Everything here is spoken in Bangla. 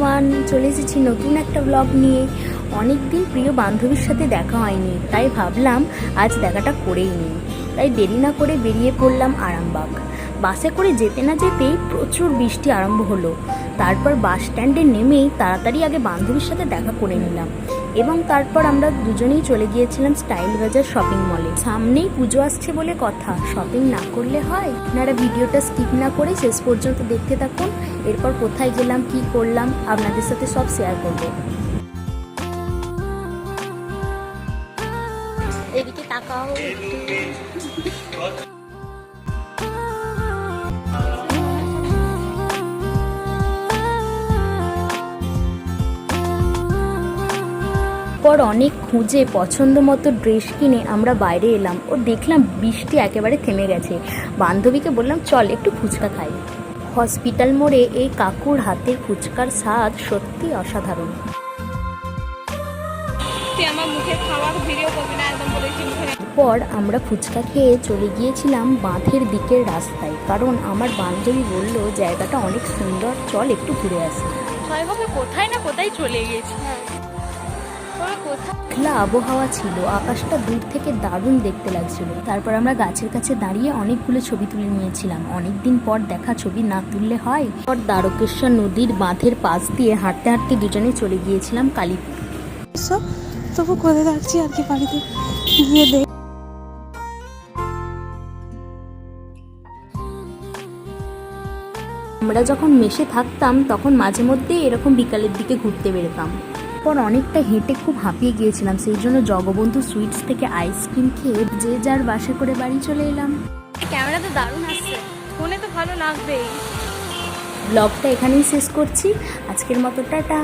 এভরিওয়ান চলে এসেছি নতুন একটা ব্লগ নিয়ে। অনেক দিন প্রিয় বান্ধবীর সাথে দেখা হয়নি, তাই ভাবলাম আজ দেখাটা করেই নিই। তাই দেরি না করে বেরিয়ে পড়লাম আরামবাগ। বাসে করে যেতে না যেতেই প্রচুর বৃষ্টি আরম্ভ হলো। তারপর বাস স্ট্যান্ডে নেমেই তাড়াতাড়ি আগে বান্ধবীর সাথে দেখা করে নিলাম। এবং তারপর আমরা দুজনেই চলে গিয়েছিলাম স্টাইল বাজার শপিং মলে। সামনেই পুজো আসছে বলে কথা। শপিং না করলে হয়? আপনারা ভিডিওটা স্কিপ না করে শেষ পর্যন্ত দেখতে থাকুন। এরপর কোথায় গেলাম, কি করলাম, আপনাদের সাথে সব শেয়ার করব। এদিকে তাকাও পর অনেক খুঁজে পছন্দ মতো ড্রেস কিনে আমরা বাইরে এলাম। ও দেখলাম বৃষ্টি একেবারে থেমে গেছে। বান্ধবীকে বললাম চল একটু ফুচকা খাই। হসপিটাল মোড়ে এই কাকুর হাতের ফুচকার স্বাদ সত্যি অসাধারণ। আমার মুখে খাবার ভিডিও করবি না একদম বলেছি মুখে পর আমরা ফুচকা খেয়ে চলে গিয়েছিলাম বাঁধের দিকের রাস্তায়। কারণ আমার বান্ধবী বলল জায়গাটা অনেক সুন্দর চল একটু ঘুরে আসি। কোথায় না কোথায় চলে গেছি তোরা কোথায় মেঘলা আবহাওয়া ছিল আকাশটা দূর থেকে দারুণ দেখতে লাগছিল। তারপর আমরা গাছের কাছে দাঁড়িয়ে অনেকগুলো ছবি তুলে নিয়েছিলাম। অনেকদিন পর দেখা ছবি না তুললে হয়। পর দ্বারকেশ্বর নদীর বাঁধের পাশ দিয়ে হাঁটতে হাঁটতে দুজনে চলে গিয়েছিলাম কালীপুর তবু করে রাখছি আর কি বাড়িতে গিয়ে দেখ। আমরা যখন মেশে থাকতাম তখন মাঝে মধ্যে এরকম বিকালের দিকে ঘুরতে বেরোতাম। পর অনেকটা হেঁটে খুব হাঁপিয়ে গিয়েছিলাম সেই জন্য জগবন্ধু সুইটস থেকে আইসক্রিম খেয়ে যে যার বাসে করে বাড়ি চলে এলাম। ক্যামেরা তো দারুণ আসছে। ফোনে তো ভালো লাগবেই। ব্লগটা এখানেই শেষ করছি। আজকের মতো টাটা।